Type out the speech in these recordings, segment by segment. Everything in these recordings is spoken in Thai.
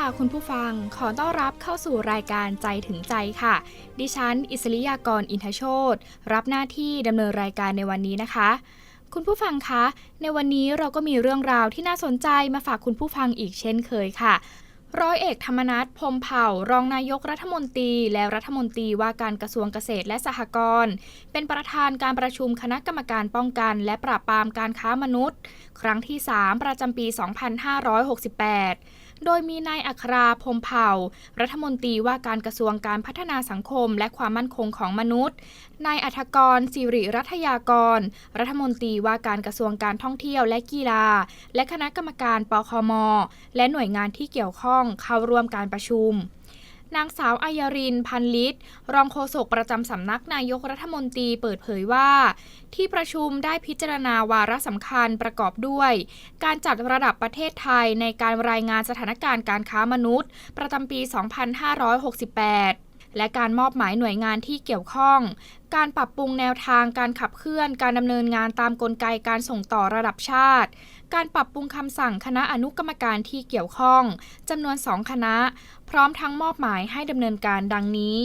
ค่ะคุณผู้ฟังขอต้อนรับเข้าสู่รายการใจถึงใจค่ะ ดิฉัน อิสริยากรอินทโชตรับหน้าที่ดำเนินรายการในวันนี้นะคะ คุณผู้ฟังคะ ในวันนี้เราก็มีเรื่องราวที่น่าสนใจมาฝากคุณผู้ฟังอีกเช่นเคยค่ะร้อยเอกธรรมนัฐพมเผ่ารองนายกรัฐมนตรี และรัฐมนตรีว่าการกระทรวงเกษตรและสหกรณ์เป็นประธานการประชุมคณะกรรมการป้องกัน และปราบปรามการค้ามนุษย์ ครั้งที่ 3 ประจำปี 2568 โดยมีนายอัคราพรมเผ่า รัฐมนตรีว่าการกระทรวงการพัฒนาสังคม และความมั่นคงของมนุษย์ นายอัธกรสิริรัตยากร รัฐมนตรีว่าการกระทรวงการท่องเที่ยวและกีฬา และคณะกรรมการปคม และหน่วยงานที่เกี่ยวข้องเข้าร่วมการประชุม นางสาวอัยรินพันลิตรองโฆษกประจำสำนักนายกรัฐมนตรีเปิดเผยว่า ที่ประชุมได้พิจารณาวาระสำคัญประกอบด้วย การจัดระดับประเทศไทยในการรายงานสถานการณ์การค้ามนุษย์ ประจำปี 2568และการมอบหมายหน่วยงานที่เกี่ยวข้อง การปรับปรุงแนวทางการขับเคลื่อนการดำเนินงานตามกลไกการส่งต่อระดับชาติ การปรับปรุงคำสั่งคณะอนุกรรมการที่เกี่ยวข้องจำนวนสองคณะ พร้อมทั้งมอบหมายให้ดำเนินการดังนี้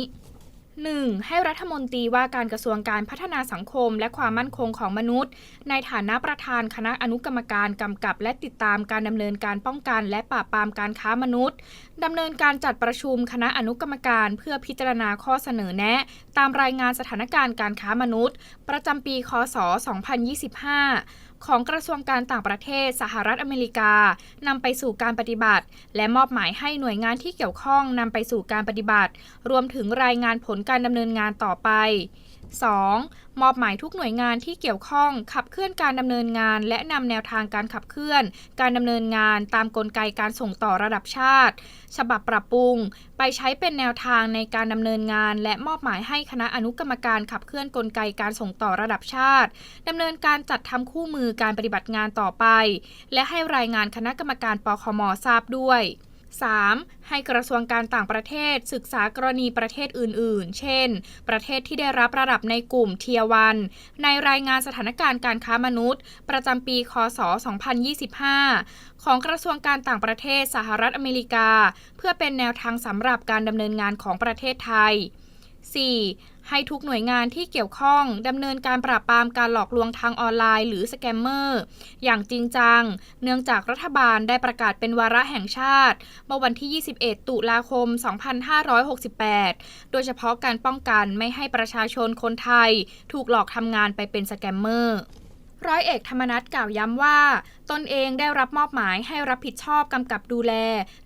1. ให้รัฐมนตรีว่าการกระทรวงการพัฒนาสังคม และความมั่นคงของมนุษย์ ในฐานะประธานคณะอนุกรรมการกำกับและติดตามการดำเนินการป้องกัน และปราบปรามการค้ามนุษย์ดำเนินการจัดประชุมคณะอนุกรรมการเพื่อพิจารณาข้อเสนอแนะ ตามรายงานสถานการณ์การค้ามนุษย์ ประจำปี คศ2025 ของกระทรวงการต่างประเทศสหรัฐอเมริกานำไปสู่การปฏิบัติ และมอบหมายให้หน่วยงานที่เกี่ยวข้องนำไปสู่การปฏิบัติ รวมถึงรายงานผลการดำเนินงานต่อไป 2. มอบหมายทุกหน่วยงานที่เกี่ยวข้องขับเคลื่อนการดำเนินงาน และนำแนวทางการขับเคลื่อน การดำเนินงานตามกลไกการส่งต่อระดับชาติ ฉบับปรับปรุง ไปใช้เป็นแนวทางในการดำเนินงาน และมอบหมายให้คณะอนุกรรมการขับเคลื่อนกลไกการส่งต่อระดับชาติดำเนินการจัดทำคู่มือการปฏิบัติงานต่อไป และให้รายงานคณะกรรมการปคมทราบด้วย 3. ให้กระทรวงการต่างประเทศ ศึกษากรณีประเทศอื่น ๆ เช่น ประเทศที่ได้รับระดับในกลุ่มเทียวัน ในรายงานสถานการณ์การค้ามนุษย์ ประจำปี คศ 2025 ของกระทรวงการต่างประเทศสหรัฐอเมริกา เพื่อเป็นแนวทางสำหรับการดำเนินงานของประเทศไทย 4. ให้ทุกหน่วยงานที่เกี่ยวข้องดำเนินการปราบปรามการหลอกลวงทางออนไลน์หรือสแกมเมอร์อย่างจริงจัง เนื่องจากรัฐบาลได้ประกาศเป็นวาระแห่งชาติเมื่อวันที่ 21 ตุลาคม 2568 โดยเฉพาะการป้องกันไม่ให้ประชาชนคนไทย ถูกหลอกทำงานไปเป็นสแกมเมอร์ ร้อยเอกธรรมนัฐกล่าวย้ำว่า ตนเองได้รับมอบหมายให้รับผิดชอบกำกับดูแล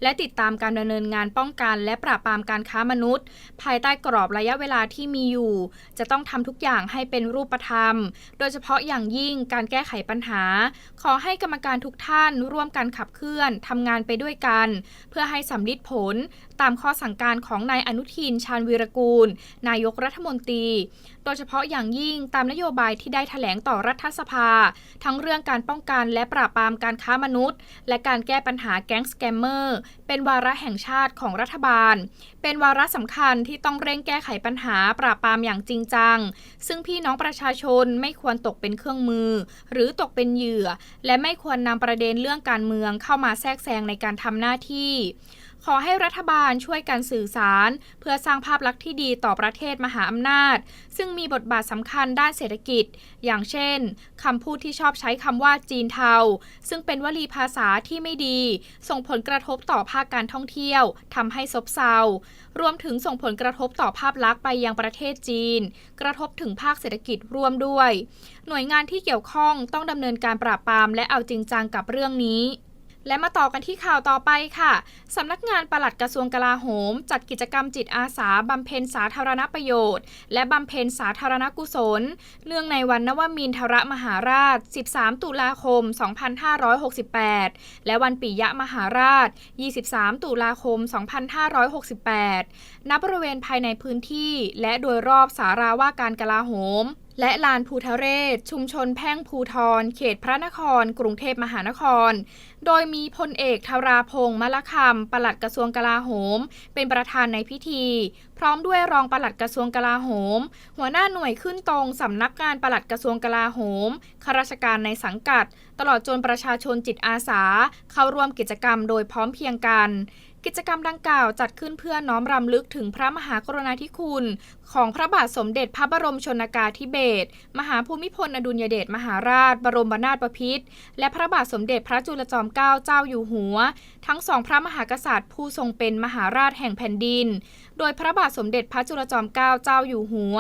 และติดตามการดำเนินงานป้องกัน และปราบปรามการค้ามนุษย์ ภายใต้กรอบระยะเวลาที่มีอยู่ จะต้องทำทุกอย่างให้เป็นรูปธรรม โดยเฉพาะอย่างยิ่งการแก้ไขปัญหา ขอให้กรรมการทุกท่านร่วมกันขับเคลื่อนทำงานไปด้วยกัน เพื่อให้สำลิดผล ตามข้อสั่งการของนายอนุทินชาญวีรกูล นายกรัฐมนตรี โดยเฉพาะอย่างยิ่งตามนโยบายที่ได้แถลงต่อรัฐสภา ทั้งเรื่องการป้องกันและปราบปรามการค้ามนุษย์ และการแก้ปัญหาแก๊งสแกมเมอร์เป็นวาระแห่งชาติของรัฐบาล เป็นวาระสำคัญที่ต้องเร่งแก้ไขปัญหาปราบปรามอย่างจริงจัง ซึ่งพี่น้องประชาชนไม่ควรตกเป็นเครื่องมือ หรือตกเป็นเหยื่อ และไม่ควรนำประเด็นเรื่องการเมืองเข้ามาแทรกแซงในการทำหน้าที่ ขอให้รัฐบาลช่วยกันสื่อสาร เพื่อสร้างภาพลักษณ์ที่ดีต่อประเทศมหาอำนาจ ซึ่งมีบทบาทสำคัญด้านเศรษฐกิจ อย่างเช่นคำพูดที่ชอบใช้คำว่าจีนเทา ซึ่งเป็นวลีภาษาที่ไม่ดี ส่งผลกระทบต่อภาคการท่องเที่ยวทำให้ซบเซารวมถึงส่งผลกระทบต่อภาพลักษณ์ไปยังประเทศจีน กระทบถึงภาคเศรษฐกิจร่วมด้วย หน่วยงานที่เกี่ยวข้องต้องดำเนินการปราบปรามและเอาจริงจังกับเรื่องนี้ และมาต่อกันที่ข่าวต่อไปค่ะ สำนักงานปลัดกระทรวงกลาโหม จัดกิจกรรมจิตอาสาบำเพ็ญสาธารณประโยชน์ และบำเพ็ญสาธารณกุศลเนื่องในวันนวมินทรมหาราช 13 ตุลาคม 2568 และวันปิยะมหาราช 23 ตุลาคม 2568 ณ บริเวณภายในพื้นที่ และโดยรอบสาราว่าการกลาโหม และลานภูทะเรศ ชุมชนแพ่งภูทร เขตพระนคร กรุงเทพมหานคร โดยมีพลเอกธาราพงษ์มะละคำปลัดกระทรวงกลาโหม เป็นประธานในพิธี พร้อมด้วยรองปลัดกระทรวงกลาโหม หัวหน้าหน่วยขึ้นตรงสำนักงานปลัดกระทรวงกลาโหมข้าราชการในสังกัด ตลอดจนประชาชนจิตอาสา เข้าร่วมกิจกรรมโดยพร้อมเพียงกันกิจกรรมดังกล่าวจัดขึ้นเพื่อน้อมรำลึกถึงพระมหากรุณาธิคุณ ของพระบาทสมเด็จพระบรมชนากาธิเบศรมหาภูมิพลอดุลยเดชมหาราช บรมนาถบพิตรและพระบาทสมเด็จพระจุลจอมเกล้าเจ้าอยู่หัว ทั้งสองพระมหากษัตริย์ ผู้ทรงเป็นมหาราชแห่งแผ่นดิน โดยพระบาทสมเด็จพระจุลจอมเกล้าเจ้าอยู่หัว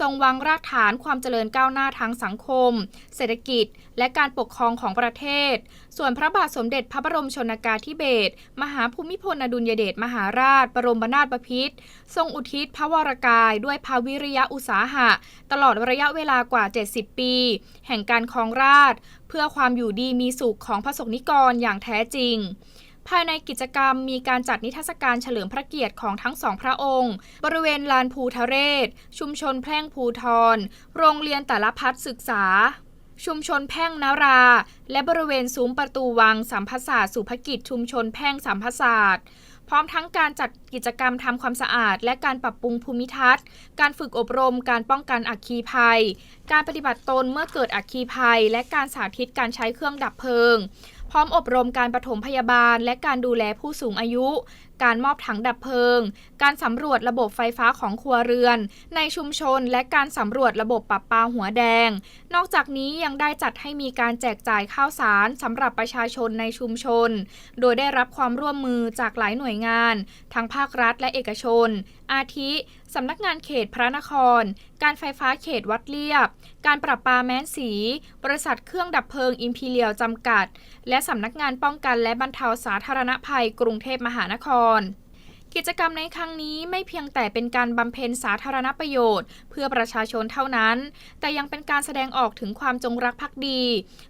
ทรงวางรากฐานความเจริญก้าวหน้าทางสังคม เศรษฐกิจ และการปกครองของประเทศ ส่วนพระบาทสมเด็จพระบรมชนากาธิเบศรมหาภูมิพลอดุลยเดชมหาราช บรมนาถบพิตรทรงอุทิศพระวรกายด้วยพระวิริยะอุตสาหะ ตลอดระยะเวลากว่า 70 ปี แห่งการครองราช เพื่อความอยู่ดีมีสุขของพระสงฆ์นิกรอย่างแท้จริงภายในกิจกรรมมีการจัดนิทรรศการเฉลิมพระเกียรติของทั้งสองพระองค์ บริเวณลานภูทะเรศ ชุมชนแพร่งภูทร โรงเรียนแต่ละพัฒศึกษา ชุมชนแพ่งนารา และบริเวณซุ้มประตูวังสัมพศาสตร์สุภกิจชุมชนแพ่งสัมพศาสตร์ ร้อมทั้งการจัดกิจกรรมทำความสะอาด และการปรับปรุงภูมิทัศน์ การฝึกอบรม การป้องกันอัคคีภัย การปฏิบัติตนเมื่อเกิดอัคคีภัย และการสาธิตการใช้เครื่องดับเพลิง พร้อมอบรมการปฐมพยาบาล และการดูแลผู้สูงอายุ การมอบถังดับเพลิง การสำรวจระบบไฟฟ้าของครัวเรือน ในชุมชนและการสำรวจระบบปรับปาหัวแดง นอกจากนี้ยังได้จัดให้มีการแจกจ่ายข้าวสารสำหรับประชาชนในชุมชน โดยได้รับความร่วมมือจากหลายหน่วยงาน ทั้งภาครัฐและเอกชน อาทิ สำนักงานเขตพระนคร การไฟฟ้าเขตวัดเลียบ การปรับปาแม้นสี บริษัทเครื่องดับเพลิงอิมพีเรียลจำกัด และสำนักงานป้องกันและบรรเทาสาธารณภัยกรุงเทพมหานคร กิจกรรมในครั้งนี้ไม่เพียงแต่เป็นการบำเพ็ญสาธารณประโยชน์ เพื่อประชาชนเท่านั้น แต่ยังเป็นการแสดงออกถึงความจงรักภักดี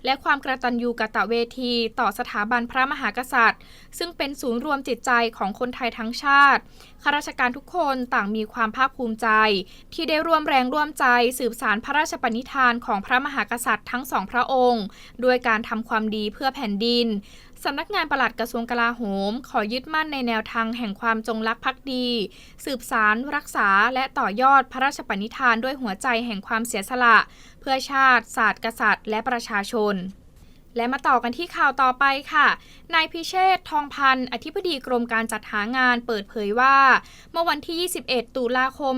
และความกระตันยูกะตะเวที ต่อสถาบันพระมหากษัตริย์ ซึ่งเป็นศูนย์รวมจิตใจของคนไทยทั้งชาติข้าราชการทุกคนต่างมีความภาคภูมิใจ ที่ได้ร่วมแรงร่วมใจสืบสารพระราชปณิธานของพระมหากษัตริย์ทั้งสองพระองค์ ด้วยการทำความดีเพื่อแผ่นดิน สำนักงานปลัดกระทรวงกลาโหม ขอยึดมั่นในแนวทางแห่งความจงรักภักดี สืบสารรักษาและต่อยอดพระราชปณิธานด้วยหัวใจแห่งความเสียสละ เพื่อชาติ ศาสตร์กษัตริย์ และประชาชน และมาต่อกันที่ข่าวต่อไปค่ะ นายพิเชษทองพันธ์อธิบดีกรมการจัดหางานเปิดเผยว่า เมื่อวันที่ 21 ตุลาคม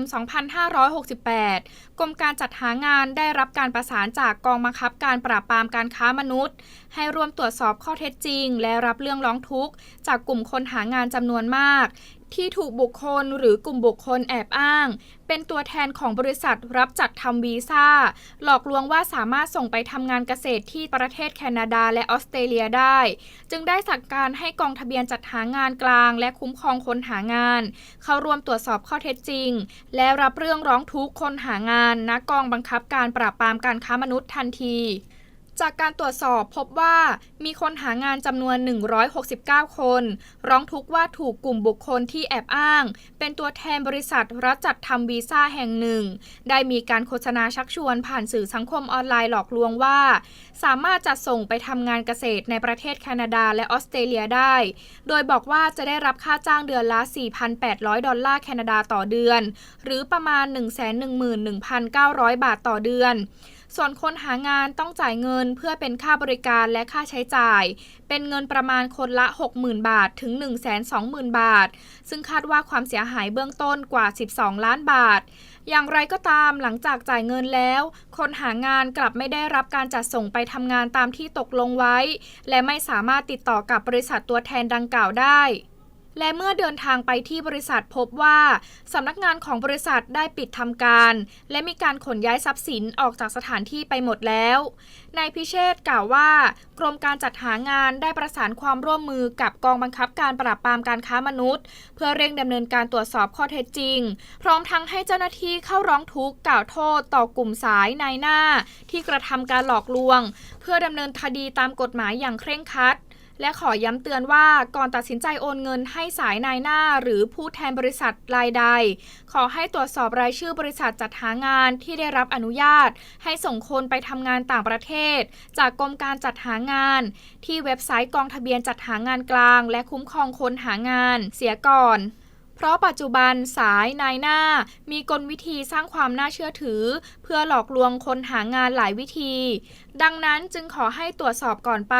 2568 กรมการจัดหางานได้รับการประสานจากกองบังคับการปราบปรามการค้ามนุษย์ ให้ร่วมตรวจสอบข้อเท็จจริง และรับเรื่องร้องทุกข์ จากกลุ่มคนหางานจำนวนมาก ที่ถูกบุคคลหรือกลุ่มบุคคลแอบอ้าง เป็นตัวแทนของบริษัทรับจัดทำวีซ่า หลอกลวงว่าสามารถส่งไปทำงานเกษตรที่ประเทศแคนาดาและออสเตรเลียได้ จึงได้สั่งการให้กองทะเบียนจัดหางานกลาง และคุ้มครองคนหางาน เข้าร่วมตรวจสอบข้อเท็จจริง และรับเรื่องร้องทุกข์คนหางานณกองบังคับการปราบปรามการค้ามนุษย์ทันที จากการตรวจสอบพบว่ามีคนหางานจำนวน 169 คน ร้องทุกข์ว่าถูกกลุ่มบุคคลที่แอบอ้าง เป็นตัวแทนบริษัทรับจัดทำวีซ่าแห่งหนึ่ง ได้มีการโฆษณาชักชวนผ่านสื่อสังคมออนไลน์หลอกลวงว่า สามารถจัดส่งไปทำงานเกษตรในประเทศแคนาดาและออสเตรเลียได้ โดยบอกว่าจะได้รับค่าจ้างเดือนละ 4,800 ดอลลาร์แคนาดาต่อเดือน หรือประมาณ 111,900 บาทต่อเดือนส่วนคนหางานต้องจ่ายเงินเพื่อเป็นค่าบริการและค่าใช้จ่าย เป็นเงินประมาณคนละ 60,000 บาทถึง 120,000 บาท ซึ่งคาดว่าความเสียหายเบื้องต้นกว่า 12 ล้านบาท อย่างไรก็ตามหลังจากจ่ายเงินแล้ว คนหางานกลับไม่ได้รับการจัดส่งไปทำงานตามที่ตกลงไว้ และไม่สามารถติดต่อกับบริษัทตัวแทนดังกล่าวได้ และเมื่อเดินทางไปที่บริษัทพบว่าสำนักงานของบริษัทได้ปิดทำการ และมีการขนย้ายทรัพย์สินออกจากสถานที่ไปหมดแล้วนายพิเชษกล่าวว่า กรมการจัดหางานได้ประสานความร่วมมือกับกองบังคับการปราบปรามการค้ามนุษย์ เพื่อเร่งดำเนินการตรวจสอบข้อเท็จจริง พร้อมทั้งให้เจ้าหน้าที่เข้าร้องทุกข์กล่าวโทษต่อกลุ่มสายนายหน้า ที่กระทำการหลอกลวง เพื่อดำเนินคดีตามกฎหมายอย่างเคร่งครัด และขอย้ำเตือนว่าก่อนตัดสินใจโอนเงินให้สายนายหน้า หรือผู้แทนบริษัทรายใด ขอให้ตรวจสอบรายชื่อบริษัทจัดหางานที่ได้รับอนุญาต ให้ส่งคนไปทำงานต่างประเทศ จากกรมการจัดหางาน ที่เว็บไซต์กองทะเบียนจัดหางานกลาง และคุ้มครองคนหางาน เสียก่อนเพราะปัจจุบันสายนายหน้า มีกลวิธีสร้างความน่าเชื่อถือ เพื่อหลอกลวงคนหางานหลายวิธี ดังนั้นจึงขอให้ตรวจสอบก่อนไป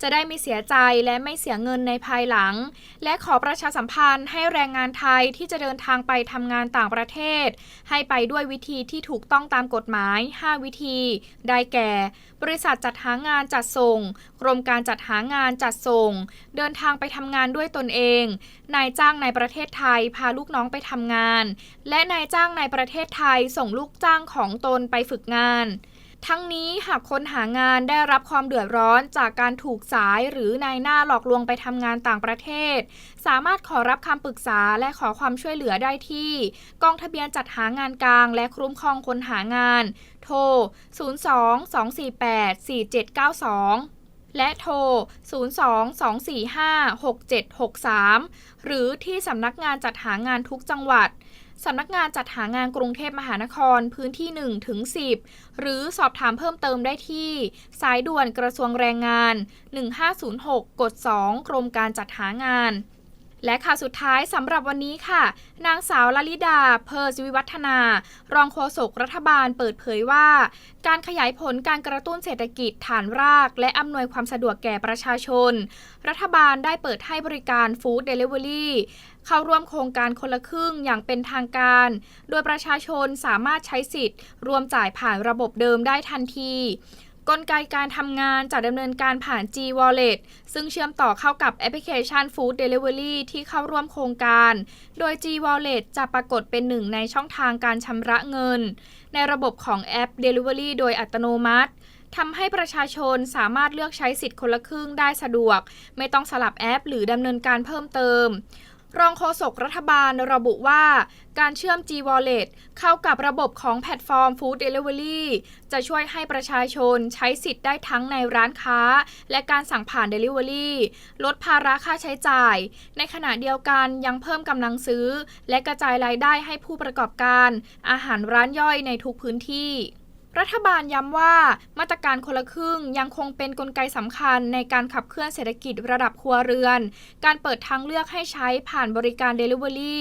จะได้ไม่เสียใจและไม่เสียเงินในภายหลัง และขอประชาสัมพันธ์ให้แรงงานไทยที่จะเดินทางไปทำงานต่างประเทศ ให้ไปด้วยวิธีที่ถูกต้องตามกฎหมาย 5 วิธี ได้แก่ บริษัทจัดหางานจัดส่ง กรมการจัดหางานจัดส่ง เดินทางไปทำงานด้วยตนเอง นายจ้างในประเทศไทยพาลูกน้องไปทำงาน และนายจ้างในประเทศไทยส่งลูกจ้างของตนไปฝึกงาน ทั้งนี้หากคนหางานได้รับความเดือดร้อนจากการถูกสายหรือนายหน้าหลอกลวงไปทำงานต่างประเทศ สามารถขอรับคำปรึกษาและขอความช่วยเหลือได้ที่ กองทะเบียนจัดหางานกลาง และคุ้มครองคนหางาน โทร 02-248-4792และโทร 02-245-6763 หรือที่สำนักงานจัดหางานทุกจังหวัด สำนักงานจัดหางานกรุงเทพมหานครพื้นที่1ถึง10 หรือสอบถามเพิ่มเติมได้ที่ สายด่วนกระทรวงแรงงาน 1506 กด 2 กรมการจัดหางาน และข่าวสุดท้ายสำหรับวันนี้ค่ะ นางสาวลลิดา เพอร์สวิวัฒนา รองโฆษกรัฐบาลเปิดเผยว่า การขยายผลการกระตุ้นเศรษฐกิจฐานราก และอำนวยความสะดวกแก่ประชาชน รัฐบาลได้เปิดให้บริการฟู้ดเดลิเวอรี่เข้าร่วมโครงการคนละครึ่งอย่างเป็นทางการ โดยประชาชนสามารถใช้สิทธิ์ รวมจ่ายผ่านระบบเดิมได้ทันที กลไกการทำงานจะดำเนินการผ่าน G Wallet ซึ่งเชื่อมต่อเข้ากับแอปพลิเคชัน Food Delivery ที่เข้าร่วมโครงการ โดย G Wallet จะปรากฏเป็นหนึ่งในช่องทางการชำระเงิน ในระบบของแอป Delivery โดยอัตโนมัติทำให้ประชาชนสามารถเลือกใช้สิทธิ์คนละครึ่งได้สะดวก ไม่ต้องสลับแอป หรือดำเนินการเพิ่มเติม รองโฆษกรัฐบาลระบุว่า การเชื่อม G Wallet เข้ากับระบบของแพลตฟอร์ม Food Delivery จะช่วยให้ประชาชนใช้สิทธิ์ได้ทั้งในร้านค้า และการสั่งผ่าน Delivery ลดภาระค่าใช้จ่าย ในขณะเดียวกันยังเพิ่มกำลังซื้อ และกระจายรายได้ให้ผู้ประกอบการ อาหารร้านย่อยในทุกพื้นที่ รัฐบาลย้ำว่ามาตรการคนละครึ่งยังคงเป็นนกลไกสำคัญในการขับเคลื่อนเศรษฐกิจระดับครัวเรือน การเปิดทางเลือกให้ใช้ผ่านบริการ Delivery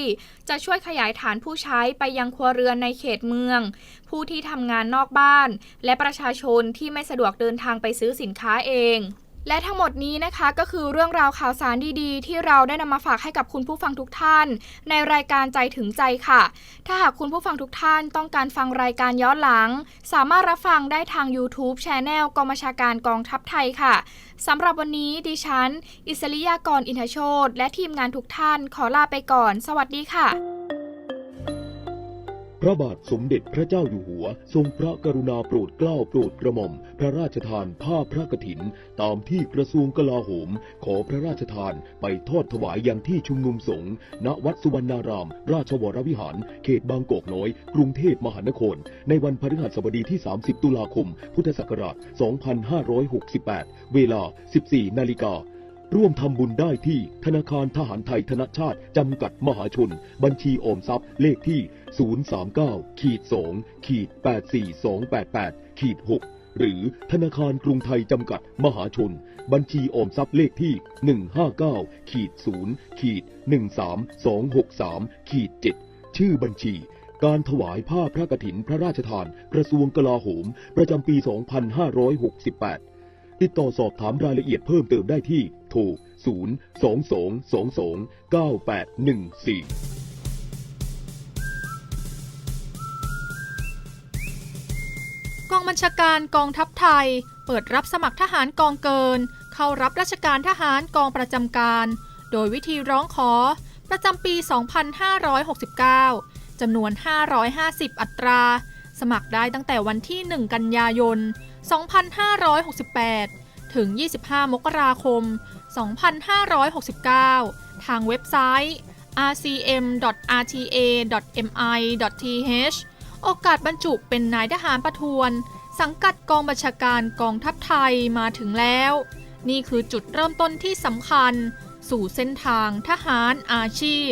จะช่วยขยายฐานผู้ใช้ไปยังครัวเรือนในเขตเมือง ผู้ที่ทำงานนอกบ้าน และประชาชนที่ไม่สะดวกเดินทางไปซื้อสินค้าเอง และทั้งหมดนี้นะคะก็คือเรื่องราวข่าวสารดีๆ ที่เราได้นำมาฝากให้กับคุณผู้ฟังทุกท่าน ในรายการใจถึงใจค่ะ ถ้าหากคุณผู้ฟังทุกท่านต้องการฟังรายการย้อนหลัง สามารถรับฟังได้ทาง YouTube c h anel กองบัญชาการกองทัพไทยค่ะสำหรับวันนี้ดิฉัน อิสริยากรอินทโชตและทีมงานทุกท่านขอลาไปก่อน สวัสดีค่ะ พระบาทสมเด็จพระเจ้าอยู่หัว ทรงพระกรุณาโปรดเกล้าโปรดกระหม่อม พระราชทานผ้าพระกฐิน ตามที่กระทรวงกลาโหม ขอพระราชทานไปทอดถวายยังที่ชุมนุมสงฆ์ณวัดสุวรรณาราม ราชวรวิหาร เขตบางกอกน้อย กรุงเทพมหานคร ในวันพฤหัสบดีที่ 30 ตุลาคม พุทธศักราช 2568 เวลา 14 นาฬิกา ร่วมทำบุญได้ที่ธนาคารทหารไทยธนชาติ จำกัดมหาชน บัญชีออมทรัพย์เลขที่ 039ขีด2ขีด84288ขีด6หรือธนาคารกรุงไทยจำกัดมหาชน บัญชีออมทรัพย์เลขที่ 159ขีด0ขีด13263ขีด7ชื่อบัญชีการถวายผ้าพระกฐินพระราชทาน กระทรวงกลาโหม ประจำปี 2568 ติดต่อสอบถามรายละเอียดเพิ่มเติมได้ที่โทร 0 2 2 2 2 9 8 1 4กองบัญชาการกองทัพไทย เปิดรับสมัครทหารกองเกิน เข้ารับราชการทหารกองประจำการ โดยวิธีร้องขอ ประจำปี 2569 จำนวน 550 อัตรา สมัครได้ตั้งแต่วันที่ 1 กันยายน 2568 ถึง 25 มกราคม 2569 ทางเว็บไซต์ rcm.rta.mi.th โอกาสบรรจุเป็นนายทหารประทวน สังกัดกองบัญชาการกองทัพไทยมาถึงแล้ว นี่คือจุดเริ่มต้นที่สำคัญ สู่เส้นทางทหารอาชีพ